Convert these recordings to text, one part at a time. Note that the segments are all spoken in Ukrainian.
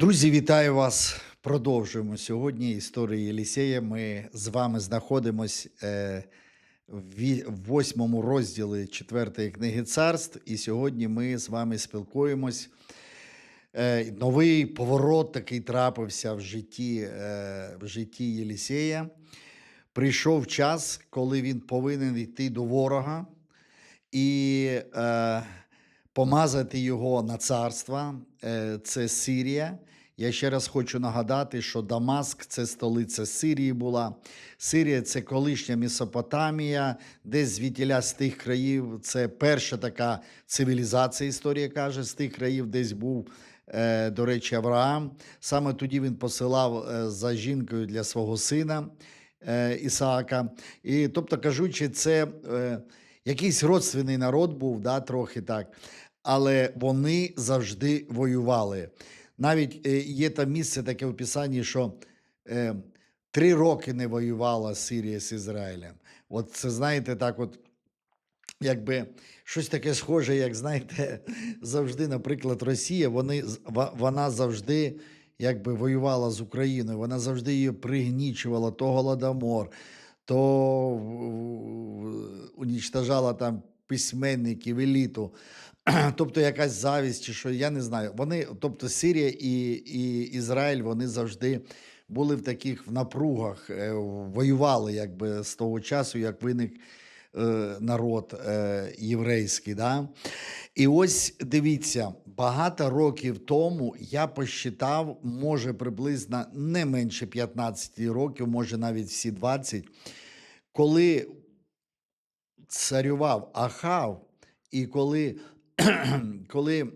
Друзі, вітаю вас. Продовжуємо сьогодні історію Єлісея. Ми з вами знаходимось е, в восьмому розділі четвертої книги царств, і сьогодні ми з вами спілкуємось. Е, новий поворот такий трапився в житті, е, в житті Єлісея. Прийшов час, коли він повинен йти до ворога і помазати його на царство. Це Сирія. Я ще раз хочу нагадати, що Дамаск це столиця Сирії була. Сирія це колишня Месопотамія, десь звідтіля з тих країв. Це перша така цивілізація, історія каже, з тих країв десь був. е, До речі, Авраам. Саме тоді він посилав е, за жінкою для свого сина е, Ісаака. І, тобто, кажучи, це якийсь родственний народ був, да, трохи так. Але вони завжди воювали. Навіть е, є там місце таке в Писанні, що е, три роки не воювала Сирія з Ізраїлем. От це знаєте, так от. Якби щось таке схоже, як знаєте, завжди, наприклад, Росія, вони, вона завжди якби воювала з Україною, вона завжди її пригнічувала, то Голодомор, то унічтажала там письменників, еліту. Тобто якась завість, чи що, я не знаю. Вони, тобто Сирія і, і Ізраїль, вони завжди були в таких в напругах, е, воювали якби з того часу, як виник е, народ е, єврейський. Да? І ось дивіться, багато років тому я посчитав, може приблизно не менше 15 років, може навіть всі 20, коли царював Ахав, і коли, коли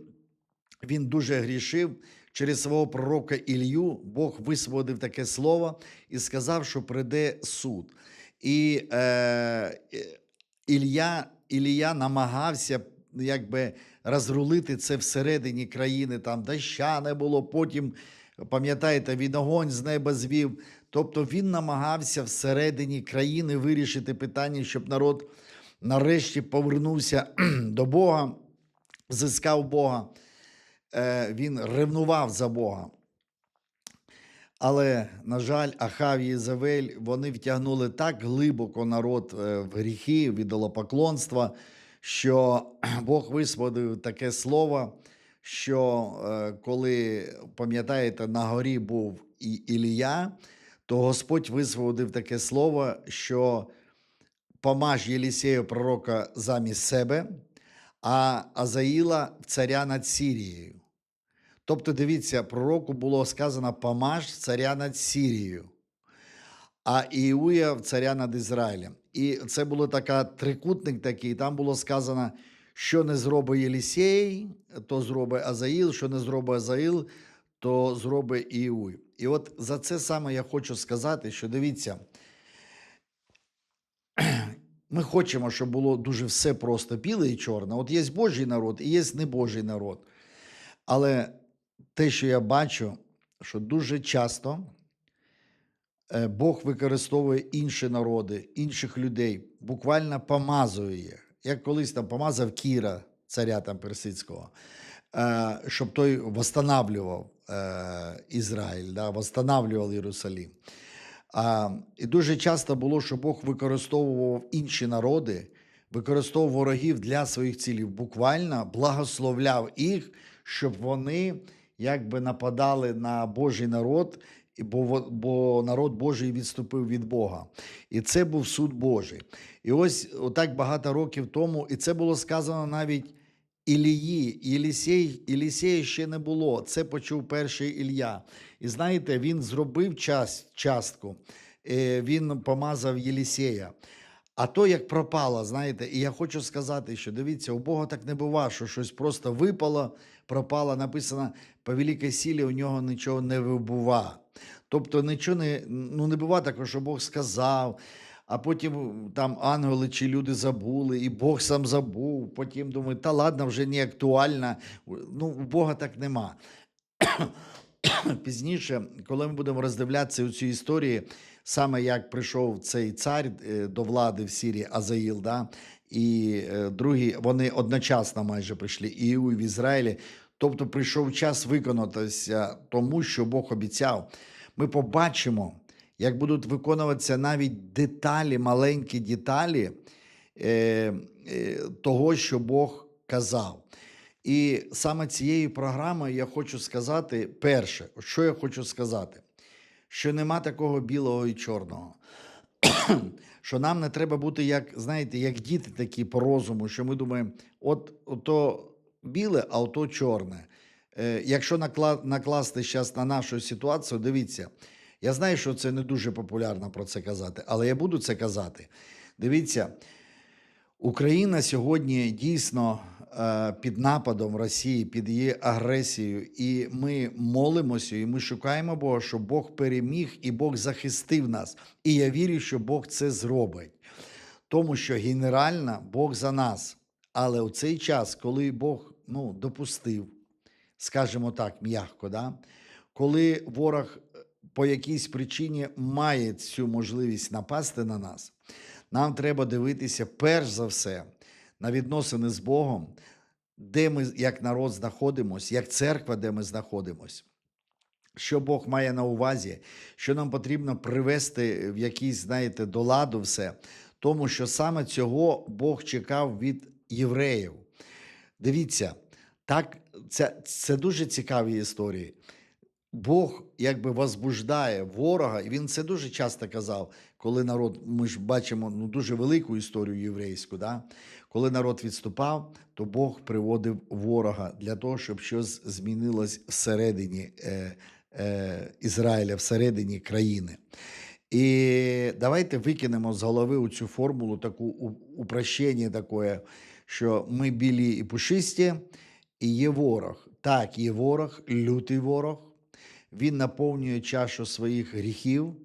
він дуже грішив, через свого пророка Ілью Бог висвободив таке слово і сказав, що прийде суд. І е, Ілля, Ілія намагався якби розрулити це всередині країни, там доща не було, потім, пам'ятаєте, він огонь з неба звів. Тобто він намагався всередині країни вирішити питання, щоб народ нарешті повернувся до Бога, зискав Бога. Е, Він ревнував за Бога. Але, на жаль, Ахав і Єзавель, вони втягнули так глибоко народ е, в гріхи, в ідолопоклонства, що Бог висвободив таке слово, що е, коли, пам'ятаєте, на горі був і Ілія, то Господь висвободив таке слово, що помаж Єлісею пророка замість себе, а Азаїла царя над Сірією. Тобто, дивіться, пророку було сказано помаж царя над Сірією, а Іуя царя над Ізраїлем. І це така трикутник такий, там було сказано, що не зробить Єлісей, то зробить Азаїл, що не зробить Азаїл, то зробить Іуй. І от за це саме я хочу сказати, що дивіться, ми хочемо, щоб було дуже все просто біле і чорне. От є Божий народ і є небожий народ. Але те, що я бачу, що дуже часто е, Бог використовує інші народи, інших людей, буквально помазує їх. Як колись там помазав Кіра, царя там персидського, е, щоб той восстанавлював е, Ізраїль, да, восстанавлював Єрусалім. А, і дуже часто було, що Бог використовував інші народи, використовував ворогів для своїх цілів, буквально благословляв їх, щоб вони якби нападали на Божий народ, бо, бо народ Божий відступив від Бога. І це був суд Божий. І ось отак багато років тому, і це було сказано навіть Ілії, Єлісей, Єлісея ще не було. Це почув перший Ілля. І знаєте, він зробив час, частку, е, він помазав Єлісея. А то як пропало, знаєте, і я хочу сказати, що дивіться, у Бога так не бува, що щось просто випало, пропало. Написано, по великій силі у нього нічого не вибува. Тобто нічого не, ну, не бува такого, що Бог сказав, а потім там ангели чи люди забули, і Бог сам забув. Потім думаю, та ладно, вже не актуально. Ну, у Бога так нема. Пізніше, коли ми будемо роздивлятися цю історію, саме як прийшов цей цар е, до влади в Сірії Азаїл, да, і е, другі, вони одночасно майже прийшли, і Іу, і в Ізраїлі, Тобто прийшов час виконатися тому, що Бог обіцяв. Ми побачимо, як будуть виконуватися навіть деталі, маленькі деталі е, е, того, що Бог казав. І саме цією програмою я хочу сказати перше, що я хочу сказати, що нема такого білого і чорного. що нам не треба бути, як, знаєте, як діти такі по розуму, що ми думаємо, от ото біле, а ото чорне. Е, якщо накла, накласти зараз на нашу ситуацію, дивіться, я знаю, що це не дуже популярно про це казати, але я буду це казати. Дивіться, Україна сьогодні дійсно е, під нападом Росії, під її агресією, і ми молимося, і ми шукаємо Бога, щоб Бог переміг і Бог захистив нас. І я вірю, що Бог це зробить. Тому що генерально Бог за нас. Але у цей час, коли Бог ну, допустив, скажімо так, м'яко, да? коли ворог по якійсь причині має цю можливість напасти на нас, нам треба дивитися перш за все на відносини з Богом, де ми як народ знаходимося, як церква, де ми знаходимося. Що Бог має на увазі, що нам потрібно привести в якийсь, знаєте, до ладу все, тому що саме цього Бог чекав від євреїв. Дивіться, так, це, це дуже цікаві історії. Бог якби возбуждає ворога, і він це дуже часто казав, коли народ, ми ж бачимо ну, дуже велику історію єврейську. Да? Коли народ відступав, то Бог приводив ворога для того, щоб щось змінилось всередині е, е, Ізраїля, всередині країни. І давайте викинемо з голови цю формулу, таку упрощення таке, що ми білі і пушисті, і є ворог. Так, є ворог, лютий ворог. Він наповнює чашу своїх гріхів.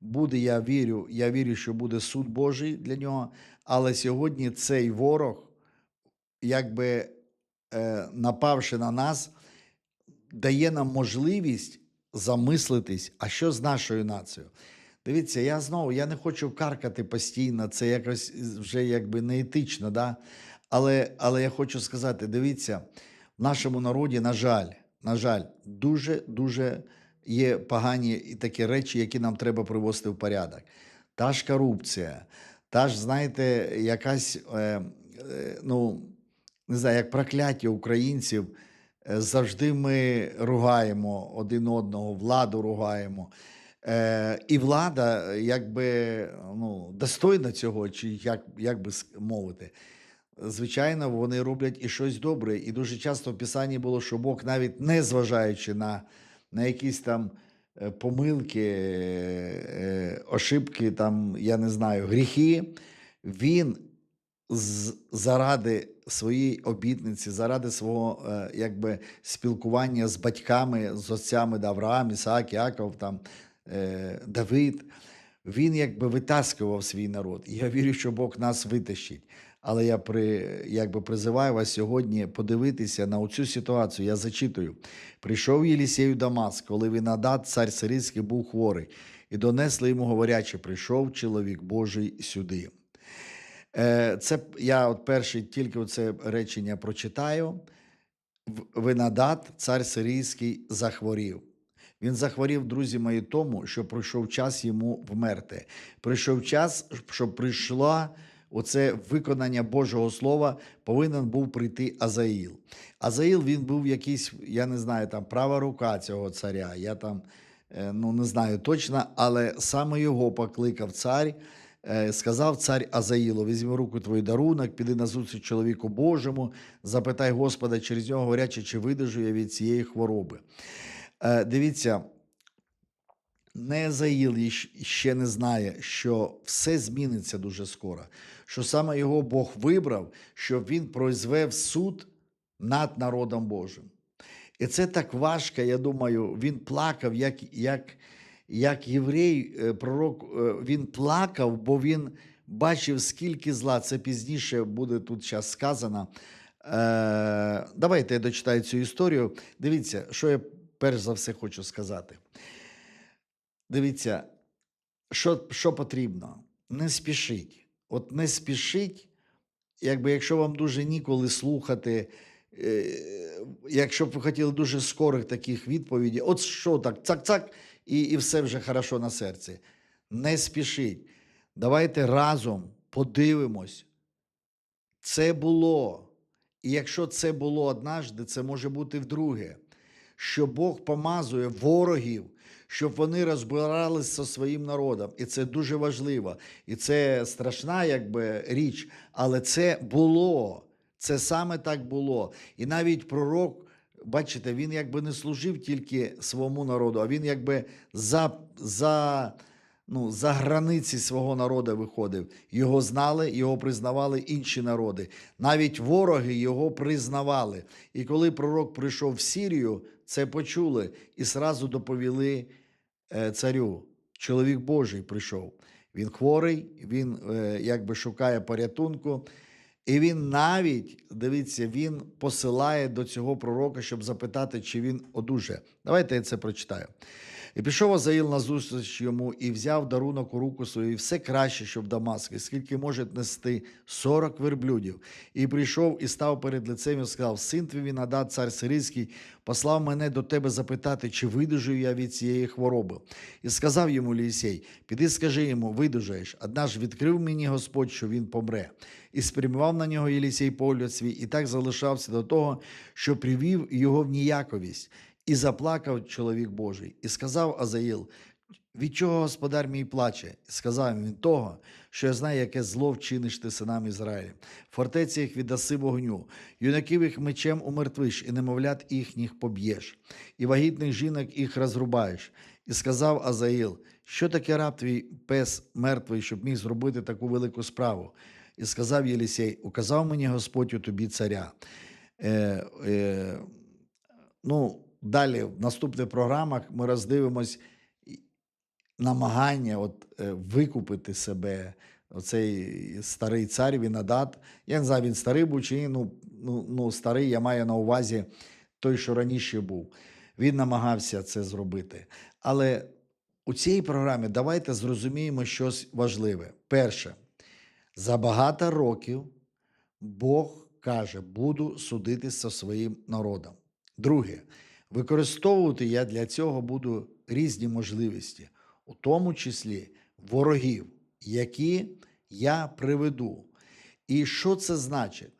Буде, я вірю, я вірю, що буде суд Божий для нього. Але сьогодні цей ворог, якби е, напавши на нас, дає нам можливість замислитись, а що з нашою нацією. Дивіться, я знову я не хочу каркати постійно, це якось вже якби неетично, да? але, але я хочу сказати: дивіться, в нашому народі, на жаль, на жаль, дуже-дуже є погані такі речі, які нам треба привести в порядок. Та ж корупція, та ж, знаєте, якась, е, е, ну, не знаю, як прокляття українців. Е, Завжди ми ругаємо один одного, владу ругаємо. Е, і влада, якби ну, достойна цього, чи як, як би мовити. Звичайно, вони роблять і щось добре. І дуже часто в Писанні було, що Бог, навіть не зважаючи на, на якісь там е, помилки, е, ошибки, там, я не знаю, гріхи, він заради своєї обітниці, заради свого е, якби, спілкування з батьками, з отцями Авраам, Ісаак, Яков, там, е, Давид, він якби витаскував свій народ. І я вірю, що Бог нас витащить. Але я при, якби призиваю вас сьогодні подивитися на цю ситуацію. Я зачитую. Прийшов Єлісей в Дамаск, коли Винадад, цар сирійський, був хворий, і донесли йому говорячи, прийшов чоловік Божий сюди. Е, Це я от перше тільки це речення прочитаю. В- Винадад, цар сирійський, захворів. Він захворів, друзі мої, тому, що прийшов час йому вмерти. Прийшов час, щоб прийшло оце виконання Божого Слова, повинен був прийти Азаїл. Азаїл він був якийсь, я не знаю, там права рука цього царя. Я там е, ну, не знаю точно, але саме його покликав цар. Е, Сказав цар Азаїлу: візьми руку твій дарунок, піди на зустріч чоловіку Божому, запитай Господа через нього, говорячи, чи видержу я від цієї хвороби. Е, Дивіться, не Азаїл іщ- ще не знає, що все зміниться дуже скоро, що саме його Бог вибрав, щоб він произвев суд над народом Божим. І це так важко, я думаю, він плакав, як, як, як єврей, е, пророк, е, він плакав, бо він бачив, скільки зла. Це пізніше буде тут зараз сказано. Е, давайте я дочитаю цю історію. Дивіться, що я перш за все хочу сказати. Дивіться, що, що потрібно? Не спішіть. От не спішіть, якби якщо вам дуже ніколи слухати е, якщо б ви хотіли дуже скорих таких відповідей, от що так, цак-цак, і, і все вже хорошо на серці. Не спішіть. Давайте разом подивимось. Це було. І якщо це було однажды, це може бути вдруге. Що Бог помазує ворогів, щоб вони розбиралися зі своїм народом. І це дуже важливо. І це страшна якби, річ, але це було. Це саме так було. І навіть пророк, бачите, він якби не служив тільки своєму народу, а він якби за, за, ну, за границі свого народу виходив. Його знали, його признавали інші народи. Навіть вороги його признавали. І коли пророк прийшов в Сірію, це почули і сразу доповіли е, царю. Чоловік Божий прийшов. Він хворий, він е, якби шукає порятунку. І він навіть, дивіться, він посилає до цього пророка, щоб запитати, чи він одужає. Давайте я це прочитаю. І пішов Азаїл на зустріч йому і взяв дарунок у руку свою, і все краще, що в Дамаск, скільки може нести 40 верблюдів. І прийшов і став перед лицем і сказав: Син твій Вінадад, цар сирійський, послав мене до тебе запитати, чи видужую я від цієї хвороби. І сказав йому Лісей: Піди, скажи йому, видужаєш. Одна ж відкрив мені Господь, що він помре. І спрямував на нього Єлісей погляд свій, і так залишався до того, що привів його в ніяковість. І заплакав чоловік Божий, і сказав Азаїл: від чого господар мій плаче? І сказав він того, що я знаю, яке зло вчиниш ти синам Ізраїля. Фортеці їх віддаси вогню, юнаків їх мечем умертвиш, і немовлят їхніх поб'єш, і вагітних жінок їх розрубаєш. І сказав Азаїл, що таке раб твій пес мертвий, щоб міг зробити таку велику справу. І сказав Єлісей: Указав мені Господь у тобі царя. Е, е, ну, далі в наступних програмах ми роздивимось намагання от, е, викупити себе. Оцей старий цар Вінадат. Я не знаю, він старий був чи ні. Ну, ну, ну, старий, я маю на увазі той, що раніше був. Він намагався це зробити. Але у цій програмі давайте зрозуміємо щось важливе. Перше, за багато років Бог каже, буду судитися своїм народом. Друге, використовувати я для цього буду різні можливості, у тому числі ворогів, які я приведу. І що це значить?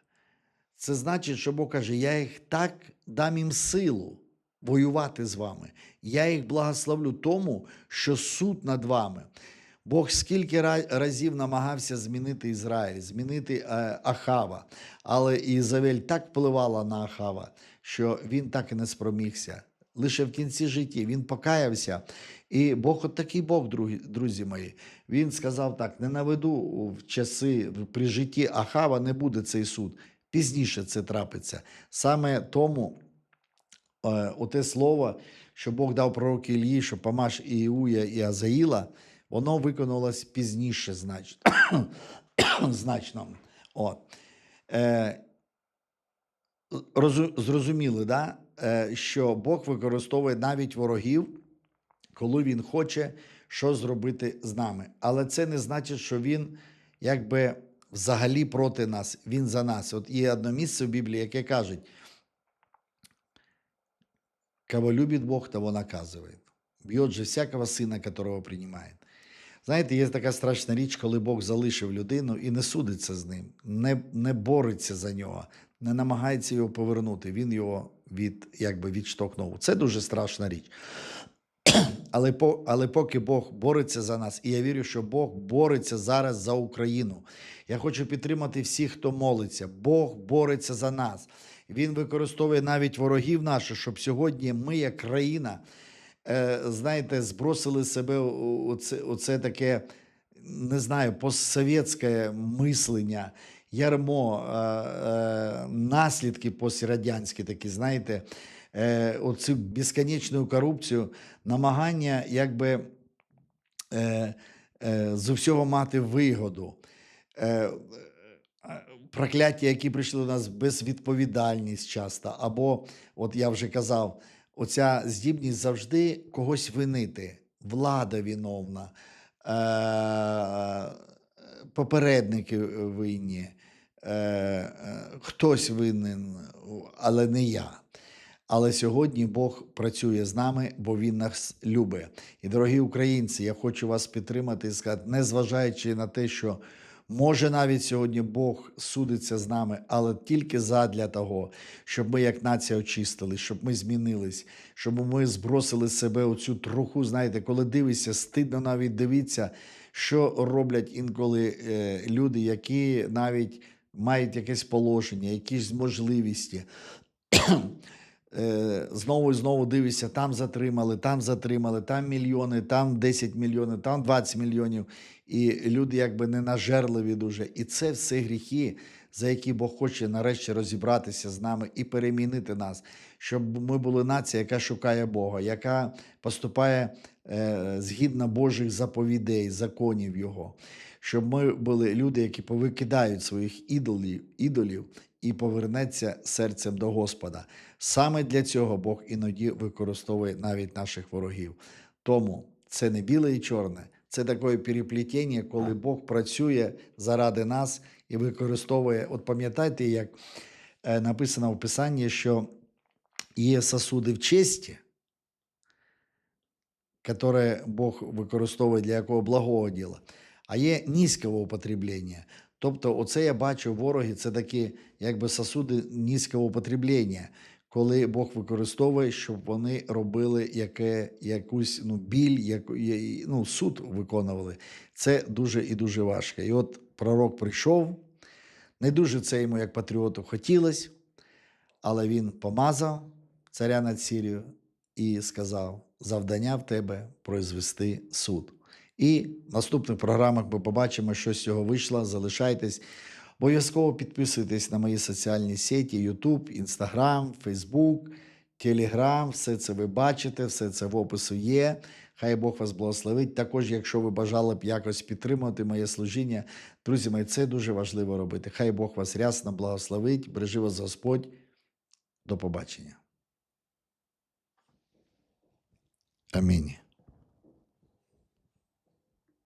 Це значить, що Бог каже, я їх так дам їм силу воювати з вами. Я їх благословлю тому, що суд над вами. Бог скільки разів намагався змінити Ізраїль, змінити е, Ахава, але Ізавель так впливала на Ахава, що він так і не спромігся. Лише в кінці життя він покаявся. І Бог, от такий Бог, друзі, мої. Він сказав так: не наведу в часи при житті Ахава не буде цей суд. Пізніше це трапиться. Саме тому е, оте слово, що Бог дав пророку Ілії, що помаш Іуя і Азаїла, воно виконалось пізніше, значно. значно. От. Е, зрозуміли, да? е, що Бог використовує навіть ворогів, коли Він хоче щось зробити з нами. Але це не значить, що Він якби взагалі проти нас, Він за нас. От є одне місце в Біблії, яке каже, Кого любит Бог, того наказывает. Б'є же всякого сина, которого приймає. Знаєте, є така страшна річ, коли Бог залишив людину і не судиться з ним, не, не бореться за нього, не намагається його повернути. Він його від, якби відштовхнув. Це дуже страшна річ. Але, по, але поки Бог бореться за нас, і я вірю, що Бог бореться зараз за Україну. Я хочу підтримати всіх, хто молиться. Бог бореться за нас. Він використовує навіть ворогів наших, щоб сьогодні ми, як країна, е, знаєте, збросили себе у- оце таке, не знаю, постсовєтське мислення, ярмо, е, е, наслідки пострадянські такі, знаєте, е, оцю безконечну корупцію, намагання якби е, е, з усього мати вигоду. Е, е, прокляття, які прийшли до нас, безвідповідальність часто. Або, от я вже казав, оця здібність завжди когось винити. Влада виновна, е, попередники винні, е, е, хтось винен, але не я. Але сьогодні Бог працює з нами, бо Він нас любить. І, дорогі українці, я хочу вас підтримати і сказати, незважаючи на те, що може навіть сьогодні Бог судиться з нами, але тільки задля того, щоб ми як нація очистились, щоб ми змінились, щоб ми збросили з себе оцю труху. Знаєте, коли дивишся, стидно навіть дивитися, що роблять інколи е, люди, які навіть мають якесь положення, якісь можливості. Е, знову і знову дивишся, там затримали, там затримали, там мільйони, там 10 мільйонів, там 20 мільйонів. І люди якби не нажерливі дуже. І це все гріхи, за які Бог хоче нарешті розібратися з нами і перемінити нас, щоб ми були нація, яка шукає Бога, яка поступає е, згідно Божих заповідей, законів Його. Щоб ми були люди, які повикидають своїх ідолів, ідолів і повернеться серцем до Господа. Саме для цього Бог іноді використовує навіть наших ворогів. Тому це не біле і чорне, це таке переплетіння, коли Бог працює заради нас і використовує. От пам'ятаєте, як е, написано в Писанні, що є сосуди в честі, які Бог використовує для якого благого діла, а є низького употреблення. Тобто, оце я бачу вороги, це такі якби сосуди низького употреблення, коли Бог використовує, щоб вони робили яке, якусь ну, біль, яку, ну, суд виконували. Це дуже і дуже важко. І от пророк прийшов, не дуже це йому як патріоту хотілося, але він помазав царя над Сірію і сказав: завдання в тебе произвести суд. І в наступних програмах ми побачимо, що з цього вийшло. Залишайтесь. Обов'язково підписуйтесь на мої соціальні сеті: YouTube, Instagram, Facebook, Telegram. Все це ви бачите, все це в опису є. Хай Бог вас благословить. Також, якщо ви бажали б якось підтримати моє служіння, друзі мої, це дуже важливо робити. Хай Бог вас рясно благословить, бережи вас Господь. До побачення. Амінь.